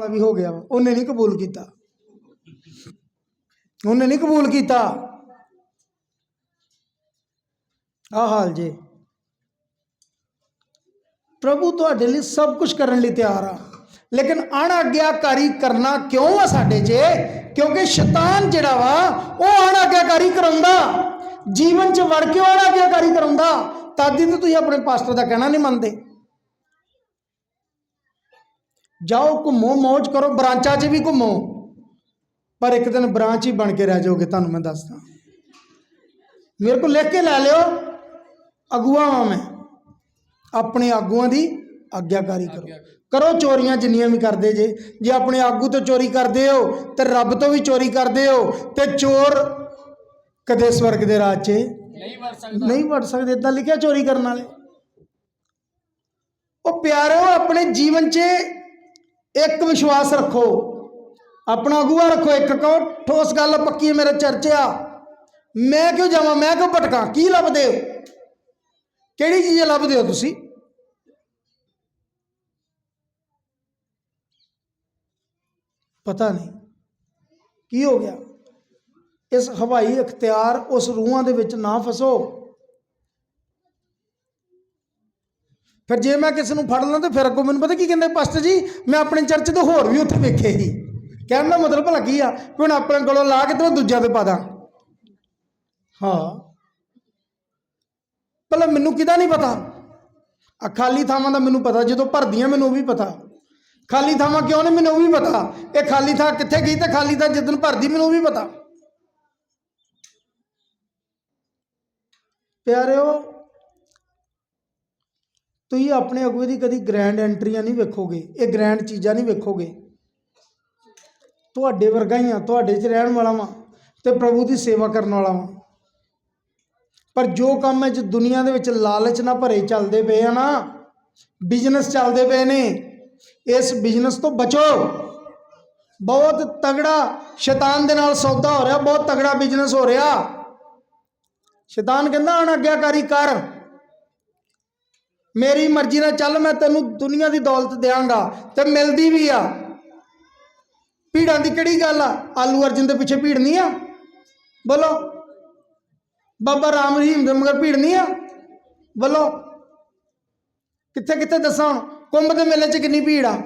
ਵਾਲਾ ਵੀ ਹੋ ਗਿਆ ਵਾ। ਉਹਨੇ ਨਹੀਂ ਕਬੂਲ ਕੀਤਾ। ਉਹਨੇ ਨਹੀਂ ਕਬੂਲ ਕੀਤਾ। ਆ ਹਾਲ ਜੇ। ਪ੍ਰਭੂ ਤੁਹਾਡੇ ਲਈ ਸਭ ਕੁਝ ਕਰਨ ਲਈ ਤਿਆਰ ਆ। ਲੇਕਿਨ ਅਣਆਗਿਆਕਾਰੀ ਕਰਨਾ ਕਿਉਂ ਆ ਸਾਡੇ 'ਚ ਕਿਉਂਕਿ ਸ਼ੈਤਾਨ ਜਿਹੜਾ ਵਾ, ਉਹ ਅਣਆਗਿਆਕਾਰੀ ਕਰਾਉਂਦਾ। ਜੀਵਨ 'ਚ ਵੜ ਕੇ ਉਹ ਅਣਆਗਿਆਕਾਰੀ ਕਰਾਉਂਦਾ। ਤਦ ਹੀ ਤੁਸੀਂ ਆਪਣੇ ਪਾਸਟਰ ਦਾ ਕਹਿਣਾ ਨਹੀਂ ਮੰਨਦੇ। ਜਾਓ ਘੁੰਮੋ ਮौज ਕਰੋ ਬ੍ਰਾਂਚਾਂ 'ਚ ਵੀ ਘੁੰਮੋ। ਪਰ ਇੱਕ ਦਿਨ ਬ੍ਰਾਂਚ ਹੀ ਬਣ ਕੇ ਰਹਿ ਜਾਓਗੇ ਤੁਹਾਨੂੰ ਮੈਂ ਦੱਸਦਾ। ਮੇਰੇ ਕੋਲ ਲਿਖ ਕੇ ਲੈ ਲਿਓ ਅਗੂਆ ਵਾਂ ਮੈਂ। ਆਪਣੇ ਆਗੂਆਂ ਦੀ ਆਗਿਆਕਾਰੀ ਕਰੋ। ਕਰੋ ਚੋਰੀਆਂ ਜਿੰਨੀਆਂ ਵੀ ਕਰਦੇ ਜੇ। ਜੇ ਆਪਣੇ ਆਗੂ ਤੋਂ ਚੋਰੀ ਕਰਦੇ ਹੋ ਤੇ ਰੱਬ ਤੋਂ ਵੀ ਚੋਰੀ ਕਰਦੇ ਹੋ ਤੇ ਚੋਰ ਕਦੇ ਸਵਰਗ ਦੇ ਰਾਜ 'ਚ ਨਹੀਂ ਵੜ ਸਕਦਾ। ਨਹੀਂ ਵੜ ਸਕਦੇ। ਇਦਾਂ ਲਿਖਿਆ ਚੋਰੀ ਕਰਨ ਵਾਲੇ। ਉਹ ਪਿਆਰਿਓ ਆਪਣੇ ਜੀਵਨ 'ਚ ਇੱਕ ਵਿਸ਼ਵਾਸ ਰੱਖੋ। ਆਪਣਾ ਅਗੂਆ ਰੱਖੋ ਇੱਕ ਕਹੋ ਠੋਸ ਗੱਲ ਪੱਕੀ ਹੈ ਮੇਰੇ ਚਰਚਾ ਮੈਂ ਕਿਉਂ ਜਾਵਾਂ? ਮੈਂ ਕਿਉਂ ਭਟਕਾਂ? ਕੀ ਲੱਭਦੇ ਹੋ? ਕਿਹੜੀ ਚੀਜ਼ ਲੱਭਦੇ ਹੋ ਤੁਸੀਂ? ਪਤਾ ਨਹੀਂ। ਕੀ ਹੋ ਗਿਆ? ਇਸ ਹਵਾਈ ਇਖਤਿਆਰ ਉਸ ਰੂਹਾਂ ਦੇ ਵਿੱਚ ਨਾ ਫਸੋ। ਫਿਰ ਜੇ ਮੈਂ ਕਿਸੇ ਨੂੰ ਫੜ ਲਾਂ ਤੇ ਫਿਰ ਅੱਗੋਂ ਮੈਨੂੰ ਪਤਾ ਕੀ ਕਹਿੰਦੇ ਪਾਸਟਰ ਜੀ, ਮੈਂ ਆਪਣੇ ਚਰਚ ਤੋਂ ਹੋਰ ਵੀ ਉੱਥੇ ਵੇਖੇ ਸੀ। ਕਹਿਣ ਦਾ ਮਤਲਬ ਭਲਾ ਕੀ ਆ? ਕਿ ਹੁਣ ਆਪਣੇ ਕੋਲੋਂ ਲਾ ਕੇ ਤੇ ਮੈਂ ਦੂਜਿਆਂ ਤੇ ਪਾ ਦਾਂ। ਹਾਂ। ਭਲਾ ਮੈਨੂੰ ਕਿਦਾ ਨਹੀਂ ਪਤਾ? ਆ ਖਾਲੀ ਥਾਵਾਂ ਦਾ ਮੈਨੂੰ ਪਤਾ, ਜਦੋਂ ਭਰਦੀਆਂ ਮੈਨੂੰ ਉਹ ਵੀ ਪਤਾ। ਖਾਲੀ ਥਾਵਾਂ ਕਿਉਂ ਨੇ ਮੈਨੂੰ ਉਹ ਵੀ ਪਤਾ? ਇਹ ਖਾਲੀ ਥਾਂ ਕਿੱਥੇ ਗਈ ਤੇ ਖਾਲੀ ਥਾਂ ਜਿੱਦਣ ਭਰਦੀ ਮੈਨੂੰ ਉਹ ਵੀ ਪਤਾ? ਪਿਆਰਿਓ ਤੁਸੀਂ ਆਪਣੇ ਅਗੂਏ ਦੀ ਕਦੀ ਗ੍ਰੈਂਡ ਐਂਟਰੀਆਂ ਨਹੀਂ ਵੇਖੋਗੇ, ਇਹ ਗ੍ਰੈਂਡ ਚੀਜ਼ਾਂ ਨਹੀਂ ਵੇਖੋਗੇ। ਤੁਹਾਡੇ ਵਰਗਾ ਹੀ ਆ, ਤੁਹਾਡੇ 'ਚ ਰਹਿਣ ਵਾਲਾ ਵਾਂ ਤੇ ਪ੍ਰਭੂ ਦੀ ਸੇਵਾ ਕਰਨ ਵਾਲਾ ਵਾਂ। ਪਰ ਜੋ ਕੰਮ ਇਹ 'ਚ ਦੁਨੀਆ ਦੇ ਵਿੱਚ ਲਾਲਚ ਨਾਲ ਭਰੇ ਚੱਲਦੇ ਪਏ ਆ ਨਾ ਬਿਜ਼ਨਸ ਚੱਲਦੇ ਪਏ ਨੇ, ਇਸ ਬਿਜ਼ਨਸ ਤੋਂ ਬਚੋ। ਬਹੁਤ ਤਗੜਾ ਸ਼ੈਤਾਨ ਦੇ ਨਾਲ ਸੌਦਾ ਹੋ ਰਿਹਾ, ਬਹੁਤ ਤਗੜਾ ਬਿਜ਼ਨਸ ਹੋ ਰਿਹਾ। ਸ਼ੈਤਾਨ ਕਹਿੰਦਾ ਅਣਆਗਿਆਕਾਰੀ ਕਰ। ਮੇਰੀ ਮਰਜ਼ੀ ਨਾਲ ਚੱਲ, ਮੈਂ ਤੈਨੂੰ ਦੁਨੀਆ ਦੀ ਦੌਲਤ ਦਿਆਂਗਾ ਤੇ ਮਿਲਦੀ ਵੀ ਆ। ਭੀੜਾਂ ਦੀ ਕਿਹੜੀ ਗੱਲ ਆ? ਆਲੂ ਅਰਜਨ ਦੇ ਪਿੱਛੇ ਭੀੜ ਨਹੀਂ ਆ? ਬੋਲੋ। ਬਾਬਾ ਰਾਮ ਰਹੀਮ ਦੇ ਮਗਰ ਭੀੜ ਨਹੀਂ ਆ? ਬੋਲੋ। ਕਿੱਥੇ ਕਿੱਥੇ ਦੱਸਾਂ ਹੁਣ? ਕੁੰਭ ਦੇ ਮੇਲੇ 'ਚ ਕਿੰਨੀ ਭੀੜ ਆ?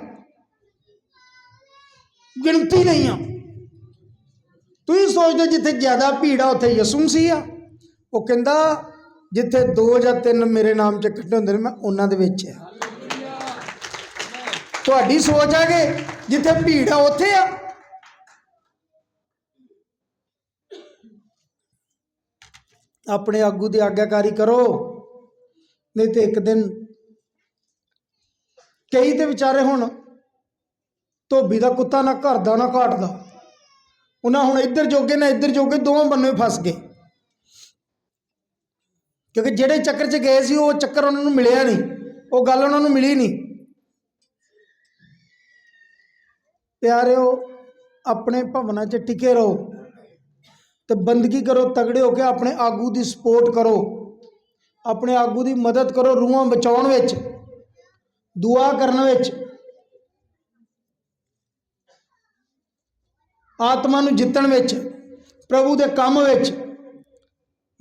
ਗਿਣਤੀ ਨਹੀਂ ਆ। ਤੁਸੀਂ ਸੋਚਦੇ ਜਿੱਥੇ ਜ਼ਿਆਦਾ ਭੀੜ ਆ, ਉੱਥੇ ਯਿਸੂ ਮਸੀਹ ਆ। ਉਹ ਕਹਿੰਦਾ ਜਿੱਥੇ ਦੋ ਜਾਂ ਤਿੰਨ ਮੇਰੇ ਨਾਮ 'ਚ ਇਕੱਠੇ ਹੁੰਦੇ ਨੇ, ਮੈਂ ਉਹਨਾਂ ਦੇ ਵਿੱਚ ਆ। ਤੁਹਾਡੀ ਸੋਚ ਆ ਕਿ ਜਿੱਥੇ ਭੀੜ ਆ, ਉੱਥੇ ਆ। ਆਪਣੇ ਆਗੂ ਦੀ ਆਗਿਆਕਾਰੀ ਕਰੋ, ਨਹੀਂ ਤੇ ਇੱਕ ਦਿਨ ਕਈ ਤੇ ਵਿਚਾਰੇ ਹੁਣ ਧੋਬੀ ਦਾ ਕੁੱਤਾ ਨਾ ਘਰ ਦਾ ਨਾ ਘਾਟ ਦਾ। ਉਹਨਾਂ ਹੁਣ ਇੱਧਰ ਜੋਗੇ, ਨਾ ਇੱਧਰ ਜੋਗੇ, ਦੋਵਾਂ ਬੰਨੇ ਫਸ ਗਏ। ਕਿਉਂਕਿ ਜਿਹੜੇ ਚੱਕਰ 'ਚ ਗਏ ਸੀ, ਉਹ ਚੱਕਰ ਉਹਨਾਂ ਨੂੰ ਮਿਲਿਆ ਨਹੀਂ। ਉਹ ਗੱਲ ਉਹਨਾਂ ਨੂੰ ਮਿਲੀ ਨਹੀਂ। ਪਿਆਰਿਓ, ਆਪਣੇ ਭਵਨਾਂ 'ਚ ਟਿਕੇ ਰਹੋ ਤੇ ਬੰਦਗੀ ਕਰੋ, ਤਗੜੇ ਹੋ ਕੇ ਆਪਣੇ ਆਗੂ ਦੀ ਸਪੋਰਟ ਕਰੋ। ਆਪਣੇ ਆਗੂ ਦੀ ਮਦਦ ਕਰੋ ਰੂਹਾਂ ਬਚਾਉਣ ਵਿੱਚ, ਦੁਆ ਕਰਨ ਵਿੱਚ। ਆਤਮਾ ਨੂੰ ਜਿੱਤਣ ਵਿੱਚ, ਪ੍ਰਭੂ ਦੇ ਕੰਮ ਵਿੱਚ।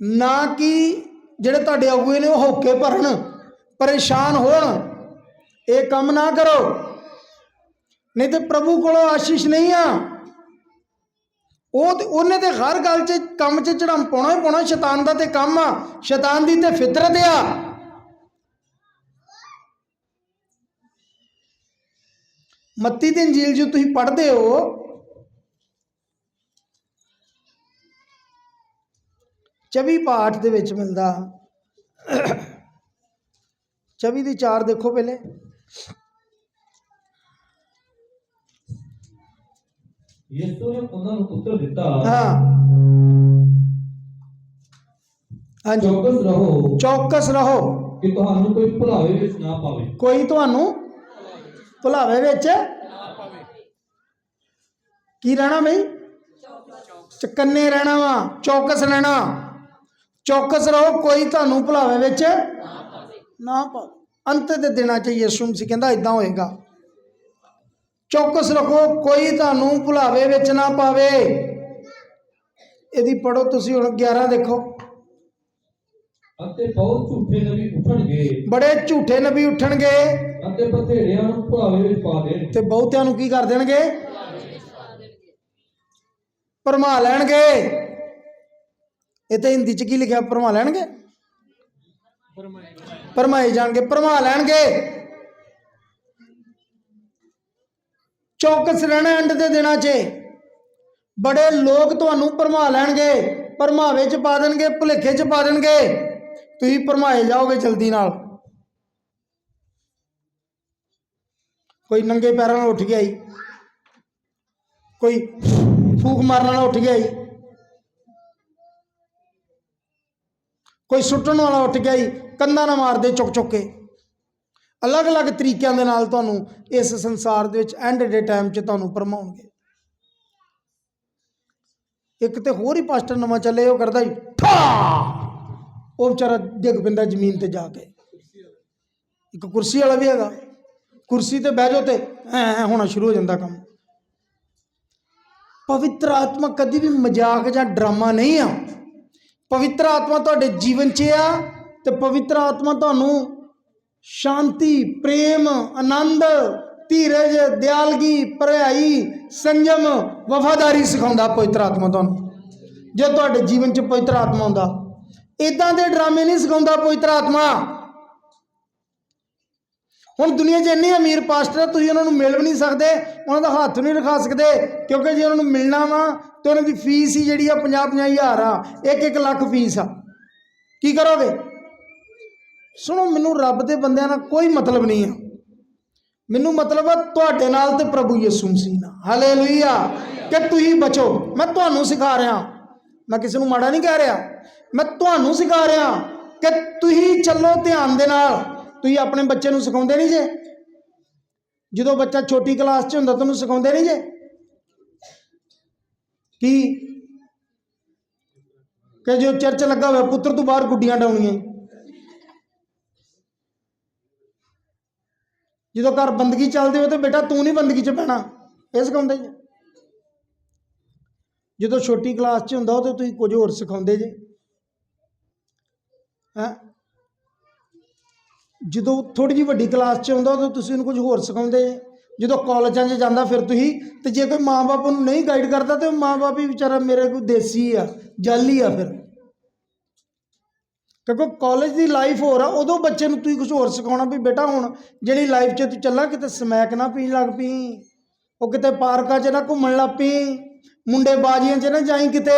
ਨਾ ਕਿ ਜਿਹੜੇ ਤੁਹਾਡੇ ਆਗੂਏ ਨੇ ਉਹ ਹੋਕੇ ਭਰਨ, ਪਰੇਸ਼ਾਨ ਹੋਣ, ਇਹ ਕੰਮ ਨਾ ਕਰੋ। ਨਹੀਂ ਤੇ ਪ੍ਰਭੂ ਕੋਲੋਂ ਆਸ਼ੀਸ਼ ਨਹੀਂ ਆ। ਉਹ ਤੇ ਉਹਨੇ ਤੇ ਹਰ ਗੱਲ 'ਚ, ਕੰਮ 'ਚ ਚੜਮ ਪਾਉਣਾ ਹੀ ਪਾਉਣਾ, ਸ਼ੈਤਾਨ ਦਾ ਤੇ ਕੰਮ ਆ। ਸ਼ੈਤਾਨ ਦੀ ਤੇ ਫਿਤਰਤ ਆ। ਮੱਤੀ ਦੀ ਇੰਜੀਲ ਜੋ ਤੁਸੀਂ ਪੜ੍ਹਦੇ ਹੋ। ਚੌਵੀ ਪਾਠ ਦੇ ਵਿੱਚ ਮਿਲਦਾ। ਚੌਵੀ ਦੀ ਚਾਰ ਦੇਖੋ ਪਹਿਲੇ। ਯਿਸੂ ਨੇ ਉਹਨਾਂ ਨੂੰ ਉੱਤਰ ਦਿੱਤਾ। ਹਾਂ। ਹਾਂਜੀ। ਚੌਕਸ ਰਹੋ। ਚੌਕਸ ਰਹੋ। ਕਿ ਤੁਹਾਨੂੰ ਕੋਈ ਭੁਲਾਵੇ ਵਿੱਚ ਨਾ ਪਾਵੇ। ਕੋਈ ਤੁਹਾਨੂੰ ਭੁਲਾਵੇ ਵਿੱਚ ਕੀ ਰਹਿਣਾ ਬਈ? ਚਕੰਨੇ ਰਹਿਣਾ ਵਾ ਚੌਕਸ ਰਹਿਣਾ ਚੌਕਸ ਰਹੋ ਕੋਈ ਤੁਹਾਨੂੰ ਭੁਲਾਵੇ ਵਿੱਚ ਨਾ ਪਾਵੇ ਅੰਤ ਦੇ ਦਿਨਾਂ 'ਚ ਯਿਸੂ ਮਸੀਹ ਕਹਿੰਦਾ ਇਦਾਂ ਹੋਏਗਾ। ਚੌਕਸ ਰੱਖੋ ਕੋਈ ਤੁਹਾਨੂੰ ਭੁਲਾਵੇ ਵਿੱਚ ਨਾ ਪਾਵੇ। ਇਹਦੀ ਪੜੋ ਤੁਸੀਂ ਹੁਣ 11 ਦੇਖੋ। ਅਤੇ ਬਹੁਤ ਝੂਠੇ ਨਬੀ ਉੱਠਣਗੇ। ਬੜੇ ਝੂਠੇ ਨਬੀ ਉੱਠਣਗੇ। ਅਤੇ ਬਥੇੜਿਆਂ ਨੂੰ ਭੁਲਾਵੇ ਵਿੱਚ ਪਾ ਦੇਣਗੇ ਤੇ ਬਹੁਤਿਆਂ ਨੂੰ ਕੀ ਕਰ ਦੇਣਗੇ? ਭਰਮਾ ਲੈਣਗੇ। ਇਹ ਤਾਂ ਹਿੰਦੀ ਚ ਕੀ ਲਿਖਿਆ? ਭਰਮਾ ਲੈਣਗੇ? ਭਰਮਾਏ ਜਾਣਗੇ, ਭਰਮਾ ਲੈਣਗੇ। ਚੌਕਸ ਰਹਿਣਾ ਐਂਡ ਦੇ ਦਿਨਾਂ 'ਚ। ਬੜੇ ਲੋਕ ਤੁਹਾਨੂੰ ਭਰਮਾ ਲੈਣਗੇ, ਭਰਮਾਵੇ 'ਚ ਪਾ ਦੇਣਗੇ, ਭੁਲੇਖੇ 'ਚ ਪਾ ਦੇਣਗੇ। ਤੁਸੀਂ ਭਰਮਾਏ ਜਾਓਗੇ ਜਲਦੀ ਨਾਲ। ਕੋਈ ਨੰਗੇ ਪੈਰਾਂ ਨਾਲ ਉੱਠ ਗਿਆ ਜੀ। ਕੋਈ ਫੂਕ ਮਾਰਨ ਨਾਲ ਉੱਠ ਗਿਆ ਜੀ। ਕੋਈ ਸੁੱਟਣ ਵਾਲਾ ਉੱਠ ਗਿਆ ਜੀ, ਕੰਧਾਂ ਨਾਲ ਮਾਰਦੇ ਚੁੱਕ ਚੁੱਕ ਕੇ। ਅਲੱਗ-ਅਲੱਗ ਤਰੀਕਿਆਂ ਦੇ ਨਾਲ ਤੁਹਾਨੂੰ ਇਸ ਸੰਸਾਰ ਦੇ ਵਿੱਚ ਐਂਡ ਦੇ ਟਾਈਮ 'ਚ ਤੁਹਾਨੂੰ ਭਰਮਾਉਣਗੇ ਇੱਕ ਤੇ ਹੋਰ ਹੀ ਪਾਸਟਰ ਨਵਾਂ ਚੱਲੇ, ਉਹ ਕਰਦਾ ਜੀ, ਠਾ! ਉਹ ਵਿਚਾਰਾ ਡਿੱਗ ਪੈਂਦਾ ਜ਼ਮੀਨ ਤੇ ਜਾ ਕੇ। ਇੱਕ ਕੁਰਸੀ ਵਾਲਾ ਵੀ ਹੈਗਾ। ਕੁਰਸੀ ਤੇ ਬਹਿ ਜਾਓ ਤੇ ਐ ਐ ਹੋਣਾ ਸ਼ੁਰੂ ਹੋ ਜਾਂਦਾ ਕੰਮ। ਪਵਿੱਤਰ ਆਤਮਾ ਕਦੀ ਵੀ ਮਜ਼ਾਕ ਜਾਂ ਡਰਾਮਾ ਨਹੀਂ ਆ। ਪਵਿੱਤਰ ਆਤਮਾ ਤੁਹਾਡੇ ਜੀਵਨ 'ਚ ਆ ਤੇ ਪਵਿੱਤਰ ਆਤਮਾ ਤੁਹਾਨੂੰ ਸ਼ਾਂਤੀ, ਪ੍ਰੇਮ, ਆਨੰਦ, ਧੀਰਜ, ਦਿਆਲਗੀ ਭਰਾਈ ਸੰਜਮ, ਵਫਾਦਾਰੀ ਸਿਖਾਉਂਦਾ ਪਵਿੱਤਰ ਆਤਮਾ ਤੁਹਾਨੂੰ। ਜੇ ਤੁਹਾਡੇ ਜੀਵਨ 'ਚ ਪਵਿੱਤਰ ਆਤਮਾ ਹੁੰਦਾ ਇਦਾਂ ਦੇ ਡਰਾਮੇ ਨਹੀਂ ਸਿਖਾਉਂਦਾ ਪਵਿੱਤਰ ਆਤਮਾ। ਹੁਣ ਦੁਨੀਆ 'ਚ ਇੰਨੇ ਅਮੀਰ ਪਾਸਟਰ ਆ, ਤੁਸੀਂ ਉਹਨਾਂ ਨੂੰ ਮਿਲ ਵੀ ਨਹੀਂ ਸਕਦੇ, ਉਹਨਾਂ ਦਾ ਹੱਥ ਨਹੀਂ ਰਖਾ ਸਕਦੇ, ਕਿਉਂਕਿ ਜੇ ਉਹਨਾਂ ਨੂੰ ਮਿਲਣਾ ਵਾ, ਤੇ ਉਹਨਾਂ ਦੀ ਫੀਸ ਹੀ ਜਿਹੜੀ ਆ 50 50 ਹਜ਼ਾਰ ਆ ਇੱਕ ਇੱਕ ਲੱਖ ਫੀਸ ਆ। ਕੀ ਕਰੋਗੇ? ਸੁਣੋ, ਮੈਨੂੰ ਰੱਬ ਦੇ ਬੰਦਿਆਂ ਨਾਲ ਕੋਈ ਮਤਲਬ ਨਹੀਂ ਆ। ਮੈਨੂੰ ਮਤਲਬ ਆ ਤੁਹਾਡੇ ਨਾਲ ਤੇ ਪ੍ਰਭੂ ਯਿਸੂ ਮਸੀਹ ਨਾਲ। ਹਾਲੇਲੂਇਆ। ਕਿ ਤੁਸੀਂ ਬਚੋ। ਮੈਂ ਤੁਹਾਨੂੰ ਸਿਖਾ ਰਿਹਾ। ਮੈਂ ਕਿਸੇ ਨੂੰ ਮਾੜਾ ਨਹੀਂ ਕਹਿ ਰਿਹਾ। ਮੈਂ ਤੁਹਾਨੂੰ ਸਿਖਾ ਰਿਹਾ ਕਿ ਤੁਸੀਂ ਚੱਲੋ ਧਿਆਨ ਦੇ ਨਾਲ। ਤੁਸੀਂ ਆਪਣੇ ਬੱਚੇ ਨੂੰ ਸਿਖਾਉਂਦੇ ਨਹੀਂ ਜੇ? ਜਦੋਂ ਬੱਚਾ ਛੋਟੀ ਕਲਾਸ 'ਚ ਹੁੰਦਾ, ਤੁਹਾਨੂੰ ਸਿਖਾਉਂਦੇ ਨਹੀਂ ਜੇ? ਕੀ? ਕਿ ਜੋ ਚਰਚ ਲੱਗਾ ਹੋਇਆ, ਪੁੱਤਰ ਤੋਂ ਬਾਹਰ ਗੁੱਡੀਆਂ ਡਾਉਣੀਆਂ। ਜਦੋਂ ਘਰ ਬੰਦਗੀ ਚੱਲਦੀ ਹੋਵੇ ਤੇ ਬੇਟਾ ਤੂੰ ਨਹੀਂ ਬੰਦਗੀ 'ਚ ਪੈਣਾ ਇਹ ਸਿਖਾਉਂਦੇ ਜੇ। ਜਦੋਂ ਛੋਟੀ ਕਲਾਸ 'ਚ ਹੁੰਦਾ, ਉਹ ਉਦੋਂ ਤੁਸੀਂ ਕੁਝ ਹੋਰ ਸਿਖਾਉਂਦੇ ਜੇ। ਹੈਂ? ਜਦੋਂ ਥੋੜੀ ਜਿਹੀ ਵੱਡੀ ਕਲਾਸ 'ਚ ਆਉਂਦਾ ਉਦੋਂ ਤੁਸੀਂ ਉਹਨੂੰ ਕੁਝ ਹੋਰ ਸਿਖਾਉਂਦੇ। ਜਦੋਂ ਕਾਲਜਾਂ 'ਚ ਜਾਂਦਾ ਫਿਰ ਤੁਸੀਂ, ਤੇ ਜੇ ਕੋਈ ਮਾਂ-ਬਾਪ ਉਹਨੂੰ ਨਹੀਂ ਗਾਈਡ ਕਰਦਾ ਤੇ ਉਹ ਮਾਂ-ਬਾਪ ਹੀ ਵਿਚਾਰਾ ਮੇਰੇ ਕੋਈ ਦੇਸੀ ਆ, ਜਾਲੀ ਆ ਫਿਰ। ਕਿਉਂਕਿ ਕਾਲਜ ਦੀ ਲਾਈਫ ਹੋਰ ਆ, ਉਦੋਂ ਬੱਚੇ ਨੂੰ ਤੁਸੀਂ ਕੁਝ ਹੋਰ ਸਿਖਾਉਣਾ ਵੀ ਬੇਟਾ ਹੁਣ ਜਿਹੜੀ ਲਾਈਫ 'ਚ ਤੂੰ ਚੱਲਾਂ ਕਿਤੇ ਸਮੈਕ ਨਾ ਪੀਣ ਲੱਗ ਪਈ ਉਹ ਕਿਤੇ ਪਾਰਕਾਂ 'ਚ ਨਾ ਘੁੰਮਣ ਲੱਗ ਪਈ ਮੁੰਡੇ ਬਾਜੀਆਂ 'ਚ ਨਾ ਜਾਈ ਕਿਤੇ,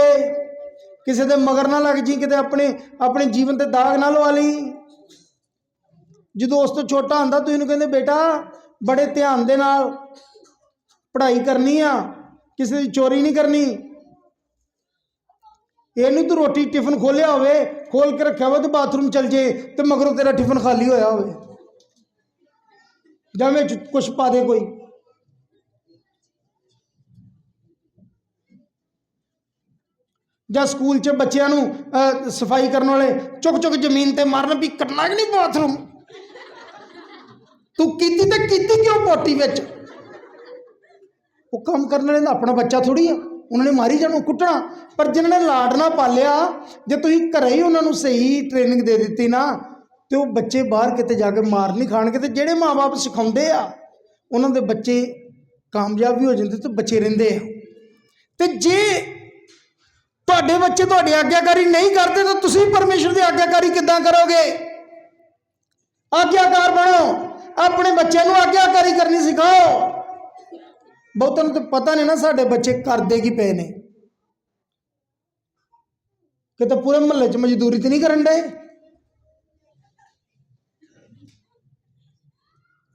ਕਿਸੇ ਦੇ ਮਗਰ ਨਾ ਲੱਗ ਜੀ ਕਿਤੇ ਆਪਣੇ ਆਪਣੇ ਜੀਵਨ ਤੇ ਦਾਗ ਨਾ ਲਵਾ ਲਈ। ਜਦੋਂ ਉਸ ਤੋਂ ਛੋਟਾ ਹੁੰਦਾ ਤੁਸੀਂ ਇਹਨੂੰ ਕਹਿੰਦੇ, ਬੇਟਾ, ਬੜੇ ਧਿਆਨ ਦੇ ਨਾਲ ਪੜ੍ਹਾਈ ਕਰਨੀ ਆ, ਕਿਸੇ ਦੀ ਚੋਰੀ ਨਹੀਂ ਕਰਨੀ। ਇਹਨੂੰ ਤੂੰ ਰੋਟੀ, ਟਿਫਨ ਖੋਲਿਆ ਹੋਵੇ, ਖੋਲ ਕੇ ਰੱਖਿਆ ਹੋਵੇ ਤੇ ਬਾਥਰੂਮ ਚਲ ਜੇ ਤੇ ਮਗਰੋਂ ਤੇਰਾ ਟਿਫਨ ਖਾਲੀ ਹੋਇਆ ਹੋਵੇ। ਜਾਂ ਵਿੱਚ ਕੁਛ ਪਾ ਦੇ ਕੋਈ। ਜਾਂ ਸਕੂਲ 'ਚ ਬੱਚਿਆਂ ਨੂੰ ਸਫ਼ਾਈ ਕਰਨ ਵਾਲੇ ਚੁੱਕ ਚੁੱਕ ਜ਼ਮੀਨ ਤੇ ਮਾਰਨ ਵੀ ਕਰਨਾ ਕਿ ਨਹੀਂ ਬਾਥਰੂਮ? ਤੂੰ ਕੀਤੀ ਤੇ ਕੀਤੀ ਕਿਉਂ ਪੋਟੀ ਵਿੱਚ? ਉਹ ਕੰਮ ਕਰਨ ਵਾਲੇ ਦਾ ਆਪਣਾ ਬੱਚਾ ਥੋੜੀ ਆ। ਉਹਨਾਂ ਨੇ ਮਾਰੀ ਜਾਣੂ, ਕੁੱਟਣਾ। ਪਰ ਜਿਨ੍ਹਾਂ ਨੇ ਲਾਡਨਾ ਪਾਲਿਆ, ਜੇ ਤੁਸੀਂ ਘਰੇ ਹੀ ਉਹਨਾਂ ਨੂੰ ਸਹੀ ਟ੍ਰੇਨਿੰਗ ਦੇ ਦਿੱਤੀ ਨਾ, ਤੇ ਉਹ ਬੱਚੇ ਬਾਹਰ ਕਿਤੇ ਜਾ ਕੇ ਮਾਰ ਨਹੀਂ ਖਾਣਗੇ ਤੇ ਜਿਹੜੇ ਮਾਪੇ ਸਿਖਾਉਂਦੇ ਆ, ਉਹਨਾਂ ਦੇ ਬੱਚੇ ਕਾਮਯਾਬ ਵੀ ਹੋ ਜਾਂਦੇ ਤੇ ਬੱਚੇ ਰਹਿੰਦੇ ਆ। ਤੇ ਜੇ ਤੁਹਾਡੇ ਬੱਚੇ ਤੁਹਾਡੀ ਆਗਿਆਕਾਰੀ ਨਹੀਂ ਕਰਦੇ, ਤਾਂ ਤੁਸੀਂ ਪਰਮੇਸ਼ਰ ਦੀ ਆਗਿਆਕਾਰੀ ਕਿੱਦਾਂ ਕਰੋਗੇ? ਆਗਿਆਕਾਰ ਬਣੋ। ਆਪਣੇ ਬੱਚਿਆਂ ਨੂੰ ਆਗਿਆਕਾਰੀ ਕਰਨੀ ਸਿਖਾਓ। ਬਹੁਤਾਂ ਨੂੰ ਤਾਂ ਪਤਾ ਨਹੀਂ ਨਾ ਸਾਡੇ ਬੱਚੇ ਕਰਦੇ ਕੀ ਪਏ ਨੇ। ਕਿਤੇ ਪੂਰੇ ਮਹੱਲੇ 'ਚ ਮਜ਼ਦੂਰੀ ਤੇ ਨਹੀਂ ਕਰਨ ਡਏ।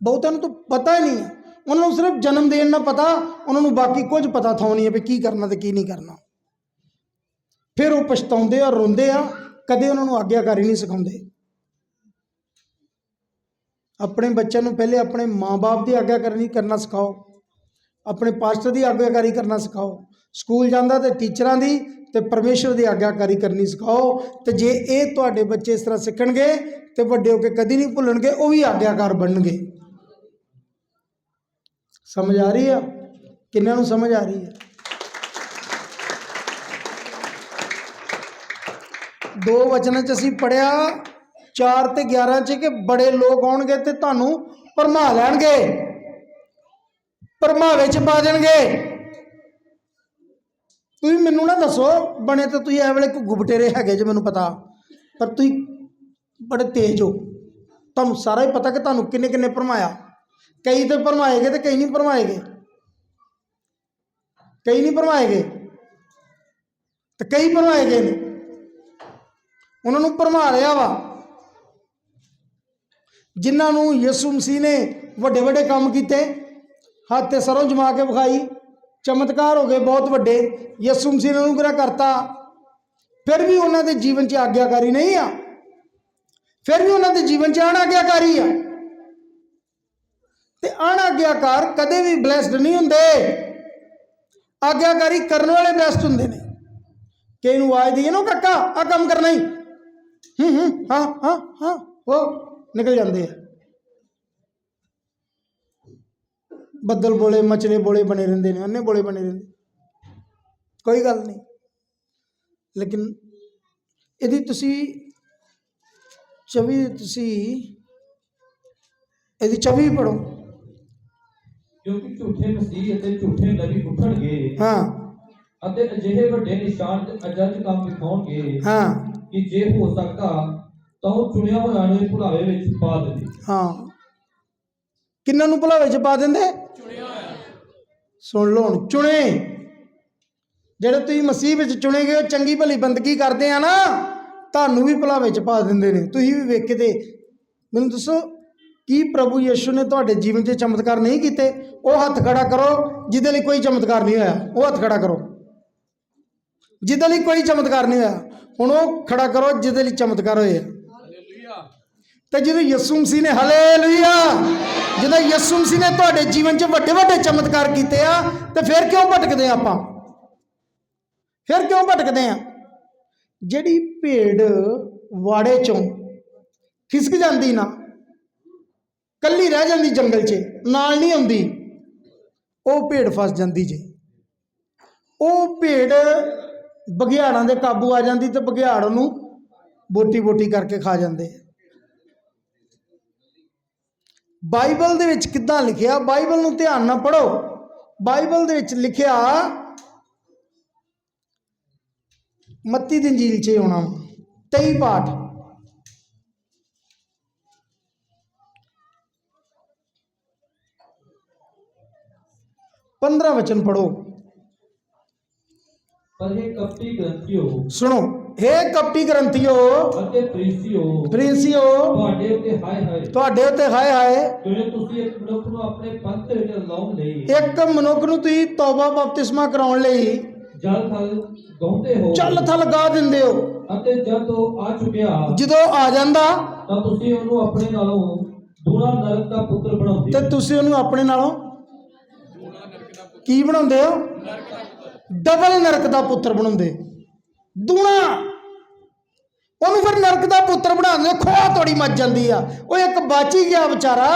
ਬਹੁਤਾਂ ਨੂੰ ਤਾਂ ਪਤਾ ਹੀ ਨਹੀਂ ਉਹਨਾਂ ਨੂੰ ਸਿਰਫ ਜਨਮ ਦੇਣ ਨਾਲ ਪਤਾ, ਉਹਨਾਂ ਨੂੰ ਬਾਕੀ ਕੁਝ ਪਤਾ ਥਾਉ ਨਹੀਂ ਹੈ ਵੀ ਕੀ ਕਰਨਾ ਤੇ ਕੀ ਨਹੀਂ ਕਰਨਾ। ਫਿਰ ਉਹ ਪਛਤਾਉਂਦੇ ਆ, ਰੋਂਦੇ ਆ, ਕਦੇ ਉਹਨਾਂ ਨੂੰ ਆਗਿਆਕਾਰੀ ਨਹੀਂ ਸਿਖਾਉਂਦੇ। ਆਪਣੇ ਬੱਚਿਆਂ ਨੂੰ ਪਹਿਲੇ ਆਪਣੇ ਮਾਂ-ਬਾਪ ਦੀ ਆਗਿਆਕਾਰੀ ਕਰਨਾ ਸਿਖਾਓ। ਆਪਣੇ ਪਾਸਟਰ ਦੀ ਆਗਿਆਕਾਰੀ ਕਰਨਾ ਸਿਖਾਓ। ਸਕੂਲ ਜਾਂਦਾ ਤੇ ਟੀਚਰਾਂ ਦੀ ਤੇ ਪਰਮੇਸ਼ਰ ਦੀ ਆਗਿਆਕਾਰੀ ਕਰਨੀ ਸਿਖਾਓ ਤੇ ਜੇ ਇਹ ਤੁਹਾਡੇ ਬੱਚੇ ਇਸ ਤਰ੍ਹਾਂ ਸਿੱਖਣਗੇ ਤੇ ਵੱਡੇ ਹੋ ਕੇ ਕਦੀ ਨਹੀਂ ਭੁੱਲਣਗੇ, ਉਹ ਵੀ ਆਗਿਆਕਾਰ ਬਣਨਗੇ। ਸਮਝ ਆ ਰਹੀ ਆ? ਕਿੰਨਾਂ ਨੂੰ ਸਮਝ ਆ ਰਹੀ ਹੈ ਦੋ ਵਚਨਾਂ ਚ ਅਸੀਂ ਪੜਿਆ 4 ਤੇ 11 ਚ ਕਿ ਬੜੇ ਲੋਕ ਆਉਣਗੇ ਤੇ ਤੁਹਾਨੂੰ ਭਰਮਾ ਲੈਣਗੇ। ਭਰਮਾਵੇ ਚ ਪਾ ਦੇਣਗੇ। ਤੁਸੀਂ ਮੈਨੂੰ ਨਾ ਦੱਸੋ, ਬਣੇ ਤਾਂ ਤੁਸੀਂ ਇਹ ਵੇਲੇ ਕੋ ਗੁਬਟੇਰੇ ਹੈਗੇ ਜੇ, ਮੈਨੂੰ ਪਤਾ। ਪਰ ਤੁਸੀਂ ਬੜੇ ਤੇਜ਼ ਹੋ। ਤੁਹਾਨੂੰ ਸਾਰਾ ਹੀ ਪਤਾ ਕਿ ਤੁਹਾਨੂੰ ਕਿੰਨੇ ਕਿੰਨੇ ਭਰਮਾਇਆ। ਕਈ ਤੇ ਭਰਮਾਏਗੇ ਤੇ ਕਈ ਨਹੀਂ ਭਰਮਾਏਗੇ। ਕਈ ਨਹੀਂ ਭਰਮਾਏਗੇ ਤੇ ਕਈ ਭਰਮਾਏਗੇ ਨੇ। ਉਹਨਾਂ ਨੂੰ ਭਰਮਾ ਲਿਆ ਵਾ। ਜਿਨ੍ਹਾਂ ਨੂੰ ਯਿਸੂ ਮਸੀਹ ਨੇ ਵੱਡੇ ਵੱਡੇ ਕੰਮ ਕੀਤੇ, ਹੱਥ ਤੇ ਸਰੋਂ ਜਮਾ ਕੇ ਵਿਖਾਈ, ਚਮਤਕਾਰ ਹੋ ਗਏ ਬਹੁਤ ਵੱਡੇ, ਯਿਸੂ ਮਸੀਹ ਨੇ ਅਨੁਗ੍ਰਹ ਕਰਤਾ? ਫਿਰ ਵੀ ਉਹਨਾਂ ਦੇ ਜੀਵਨ 'ਚ ਆਗਿਆਕਾਰੀ ਨਹੀਂ ਆ। ਫਿਰ ਵੀ ਉਹਨਾਂ ਦੇ ਜੀਵਨ 'ਚ ਅਣਆਗਿਆਕਾਰੀ ਆ। ਤੇ ਅਣਆਗਿਆਕਾਰ ਕਦੇ ਵੀ ਬਲੈਸਡ ਨਹੀਂ ਹੁੰਦੇ। ਆਗਿਆਕਾਰੀ ਕਰਨ ਵਾਲੇ ਬਲੈਸਡ ਹੁੰਦੇ ਨੇ। ਕਿ ਇਹਨੂੰ ਆਵਾਜ਼ ਦਈਏ ਨਾ ਕਾਕਾ ਆ ਕੰਮ ਕਰਨਾ ਹੀ। ਹੂੰ ਹੂੰ, ਹਾਂ ਹਾਂ ਹਾਂ, ਉਹ ਨਿਕਲ ਜਾਂਦੇ ਆ। ਬੱਦਲ ਬੋਲੇ ਮਚਲੇ ਬੋਲੇ ਬਣੇ ਰਹਿੰਦੇ ਨੇ ਅੰਨੇ ਬੋਲੇ ਬਣੇ ਰਹਿੰਦੇ। ਕੋਈ ਗੱਲ ਨਹੀਂ। ਲੇਕਿਨ ਇਹਦੀ ਤੁਸੀਂ ਚਵੀ ਤੁਸੀਂ ਇਹਦੀ ਚਵੀ ਪੜੋ ਕਿਉਂਕਿ ਝੂਠੇ ਮਸੀਹ ਅਤੇ ਝੂਠੇ ਨਬੀ ਉੱਠਣਗੇ। ਹਾਂ। ਅਤੇ ਅਜਿਹੇ ਵੱਡੇ ਨਿਸ਼ਾਨ ਤੇ ਅਜੰਜ ਕੰਮ ਦਿਖਾਉਣਗੇ ਹਾਂ। ਕਿ ਜੇ ਹੋ ਸਕਦਾ ਤਾਂ ਉਹ ਚੁਣਿਆ ਹੋਇਆ ਨੂੰ ਭੁਲਾਵੇ ਵਿੱਚ ਪਾ ਦੇਵੇ ਹਾਂ। ਕਿੰਨਾਂ ਨੂੰ ਭੁਲਾਵੇ ਚ ਪਾ ਦਿੰਦੇ? ਸੁਣ ਲਓ ਹੁਣ ਚੁਣੇ। ਜਿਹੜੇ ਤੁਸੀਂ ਮਸੀਹ ਵਿੱਚ ਚੁਣੇ ਗਏ ਹੋ ਚੰਗੀ ਭਲੀ ਬੰਦਗੀ ਕਰਦੇ ਆ ਨਾ ਤੁਹਾਨੂੰ ਵੀ ਭੁਲਾਵੇ ਚ ਪਾ ਦਿੰਦੇ ਨੇ। ਤੁਸੀਂ ਵੀ ਵੇਖ ਕੇ ਤੇ ਮੈਨੂੰ ਦੱਸੋ ਕੀ ਪ੍ਰਭੂ ਯਿਸੂ ਨੇ ਤੁਹਾਡੇ ਜੀਵਨ 'ਚ ਚਮਤਕਾਰ ਨਹੀਂ ਕੀਤੇ? ਉਹ ਹੱਥ ਖੜਾ ਕਰੋ ਜਿਹਦੇ ਲਈ ਕੋਈ ਚਮਤਕਾਰ ਨਹੀਂ ਹੋਇਆ। ਉਹ ਹੱਥ ਖੜਾ ਕਰੋ। ਜਿਹਦੇ ਲਈ ਕੋਈ ਚਮਤਕਾਰ ਨਹੀਂ ਹੋਇਆ। ਹੁਣ ਉਹ ਖੜਾ ਕਰੋ ਜਿਹਦੇ ਲਈ ਚਮਤਕਾਰ ਹੋਏ ਆ। ਤੇ ਜਦੋਂ ਯਿਸੂ ਮਸੀਹ ਨੇ, ਹਾਲੇਲੂਇਆ। ਜਦੋਂ ਯਿਸੂ ਮਸੀਹ ਨੇ ਤੁਹਾਡੇ ਜੀਵਨ 'ਚ ਵੱਡੇ ਵੱਡੇ ਚਮਤਕਾਰ ਕੀਤੇ ਆ, ਤੇ ਫਿਰ ਕਿਉਂ ਭਟਕਦੇ ਆ ਆਪਾਂ? ਫਿਰ ਕਿਉਂ ਭਟਕਦੇ ਆ? ਜਿਹੜੀ ਭੇਡ ਵਾੜੇ ਚੋਂ ਖਿਸਕ ਜਾਂਦੀ ਨਾ, ਕੱਲੀ ਰਹਿ ਜਾਂਦੀ ਜੰਗਲ 'ਚ, ਨਾਲ ਨਹੀਂ ਆਉਂਦੀ, ਉਹ ਭੇਡ ਫਸ ਜਾਂਦੀ ਜੀ। ਉਹ ਭੇਡ ਬਘਿਆੜਾਂ ਦੇ ਕਾਬੂ ਆ ਜਾਂਦੀ ਤੇ ਬਘਿਆੜ ਉਹਨੂੰ ਬੋਟੀ ਬੋਟੀ ਕਰਕੇ ਖਾ ਜਾਂਦੇ ਆ ਬਾਈਬਲ ਦੇ ਵਿੱਚ ਕਿੱਦਾਂ ਲਿਖਿਆ? ਬਾਈਬਲ ਨੂੰ ਧਿਆਨ ਨਾਲ ਪੜੋ ਬਾਈਬਲ ਦੇ ਵਿੱਚ ਲਿਖਿਆ, ਮੱਤੀ ਦੀ ਇੰਜੀਲ 'ਚ ਆਉਣਾ। 23 ਪਾਠ। ਪੰਦਰਾਂ ਵਚਨ ਪੜੋ ਪਰ ਇਹ ਕਪਟੀ ਗ੍ਰੰਥੀਓ ਸੁਣੋ ਹੇ ਕਪਟੀ ਗ੍ਰੰਥੀਓ ਅਤੇ ਪ੍ਰੀਸੀਓ। ਪ੍ਰਿੰਸੀਓ ਤੁਹਾਡੇ ਉੱਤੇ ਹਾਏ ਹਾਏ। ਤੁਹਾਡੇ ਉੱਤੇ ਹਾਏ ਹਾਏ। ਜਿਵੇਂ ਤੁਸੀਂ ਇੱਕ ਮਨੁੱਖ ਨੂੰ ਆਪਣੇ ਪੰਥ ਵਿੱਚ ਲਾਉਣ ਲਈ ਇੱਕ ਮਨੁੱਖ ਨੂੰ ਤੁਸੀਂ ਤੌਬਾ ਬਪਤਿਸਮਾ ਕਰਾਉਣ ਲਈ ਜਲ ਥਲ ਗਾਉਂਦੇ ਹੋ। ਚੱਲ ਥਲ ਗਾ ਦਿੰਦੇ ਹੋ। ਅਤੇ ਜਦ ਉਹ ਆ ਚੁੱਕਿਆ ਜਦੋਂ ਆ ਜਾਂਦਾ ਤਾਂ ਤੁਸੀਂ ਉਹਨੂੰ ਆਪਣੇ ਨਾਲੋਂ ਦੂਣਾ ਨਰਕ ਦਾ ਪੁੱਤਰ ਬਣਾਉਂਦੇ ਤੇ ਤੁਸੀਂ ਉਹਨੂੰ ਆਪਣੇ ਨਾਲੋਂ ਕੀ ਬਣਾਉਂਦੇ ਹੋ? ਡਬਲ ਨਰਕ ਦਾ ਪੁੱਤਰ ਬਣਾਉਂਦੇ। ਦੂਣਾ, ਉਹਨੂੰ ਫਿਰ ਨਰਕ ਦਾ ਪੁੱਤਰ ਬਣਾਉਂਦੇ, ਖੋਆ ਤੋੜੀ ਮੱਚ ਜਾਂਦੀ ਆ। ਉਹ ਇੱਕ ਬਾਚੀ ਗਿਆ ਵਿਚਾਰਾ,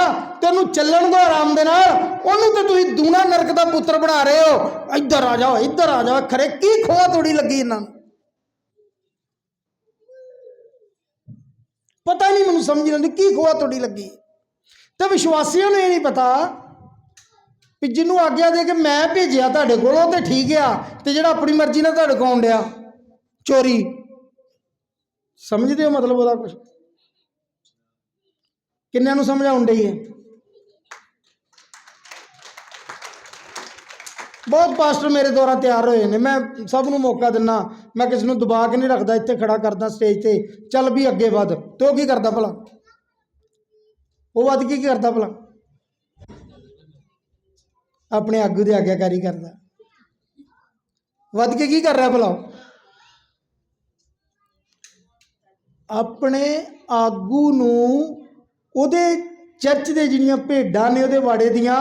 ਤੇ ਚੱਲਣ ਦੋ ਆਰਾਮ ਦੇ ਨਾਲ। ਉਹਨੂੰ ਤੇ ਤੁਸੀਂ ਦੂਣਾ ਨਰਕ ਦਾ ਪੁੱਤਰ ਬਣਾ ਰਹੇ ਹੋ। ਇੱਧਰ ਆ ਜਾਓ, ਇੱਧਰ ਆ ਜਾਓ ਖਰੇ ਕੀ ਖੋਆ ਤੋੜੀ ਲੱਗੀ ਇਹਨਾਂ ਨੂੰ? ਪਤਾ ਨਹੀਂ ਮੈਨੂੰ ਸਮਝ ਨਹੀਂ ਆਉਂਦੀ, ਕੀ ਖੋਆ ਤੋੜੀ ਲੱਗੀ। ਤੇ ਵਿਸ਼ਵਾਸੀਆਂ ਨੂੰ ਇਹ ਨਹੀਂ ਪਤਾ ਵੀ ਜਿਹਨੂੰ ਆਗਿਆ ਦੇ ਕੇ ਮੈਂ ਭੇਜਿਆ ਤੁਹਾਡੇ ਕੋਲ, ਉਹ ਤੇ ਠੀਕ ਆ, ਤੇ ਜਿਹੜਾ ਆਪਣੀ ਮਰਜ਼ੀ ਨਾਲ ਤੁਹਾਡੇ ਕੋਲ ਆਉਂਦਿਆ ਚੋਰੀ। ਸਮਝਦੇ ਹੋ ਮਤਲਬ ਉਹਦਾ ਕੁਝ ਕਿੰਨਿਆਂ ਨੂੰ ਸਮਝਾਉਣ ਡਈ ਹੈ? ਬਹੁਤ ਪਾਸਟਰ ਮੇਰੇ ਦੁਆਰਾ ਤਿਆਰ ਹੋਏ ਨੇ। ਮੈਂ ਸਭ ਨੂੰ ਮੌਕਾ ਦਿੰਨਾ। ਮੈਂ ਕਿਸੇ ਨੂੰ ਦਬਾ ਕੇ ਨਹੀਂ ਰੱਖਦਾ, ਇੱਥੇ ਖੜਾ ਕਰਦਾ ਸਟੇਜ ਤੇ। ਚੱਲ ਵੀ ਅੱਗੇ ਵੱਧ। ਤੇ ਉਹ ਕੀ ਕਰਦਾ ਭਲਾ? ਉਹ ਵੱਧ ਕੀ ਕਰਦਾ ਭਲਾ? ਆਪਣੇ ਆਗੂ ਦੇ ਆਗਿਆਕਾਰੀ ਕਰਦਾ। ਵੱਧ ਕੇ ਕੀ ਕਰ ਰਿਹਾ ਭਲਾ ਆਪਣੇ ਆਗੂ ਨੂੰ ਉਹਦੇ ਚਰਚ ਦੇ ਜਿਹੜੀਆਂ ਭੇਡਾਂ ਨੇ ਉਹਦੇ ਵਾੜੇ ਦੀਆਂ,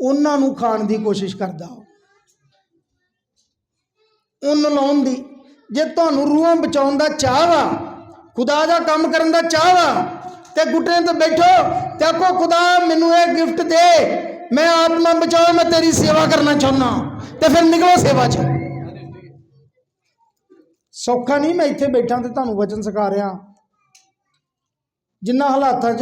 ਉਹਨਾਂ ਨੂੰ ਖਾਣ ਦੀ ਕੋਸ਼ਿਸ਼ ਕਰਦਾ ਉਹ। ਉਹਨ ਲਾਉਣ ਦੀ। ਜੇ ਤੁਹਾਨੂੰ ਰੂਹਾਂ ਬਚਾਉਣ ਦਾ ਚਾਹ ਵਾ ਖੁਦਾ ਦਾ ਕੰਮ ਕਰਨ ਦਾ ਚਾਹ ਵਾ ਤੇ ਗੁੱਟੇ ਤੇ ਬੈਠੋ, ਤੇ ਆਖੋ, ਖੁਦਾ ਮੈਨੂੰ ਇਹ ਗਿਫਟ ਦੇ ਮੈਂ ਆਤਮਾ ਬਚਾਓ, ਮੈਂ ਤੇਰੀ ਸੇਵਾ ਕਰਨਾ ਚਾਹੁੰਦਾ। ਤੇ ਫਿਰ ਨਿਕਲੋ ਸੇਵਾ 'ਚ। ਸੌਖਾ ਨਹੀਂ ਮੈਂ ਇੱਥੇ ਬੈਠਾ ਤੇ ਤੁਹਾਨੂੰ ਵਚਨ ਸਿਖਾ ਰਿਹਾ। ਜਿੰਨਾ ਹਾਲਾਤਾਂ 'ਚ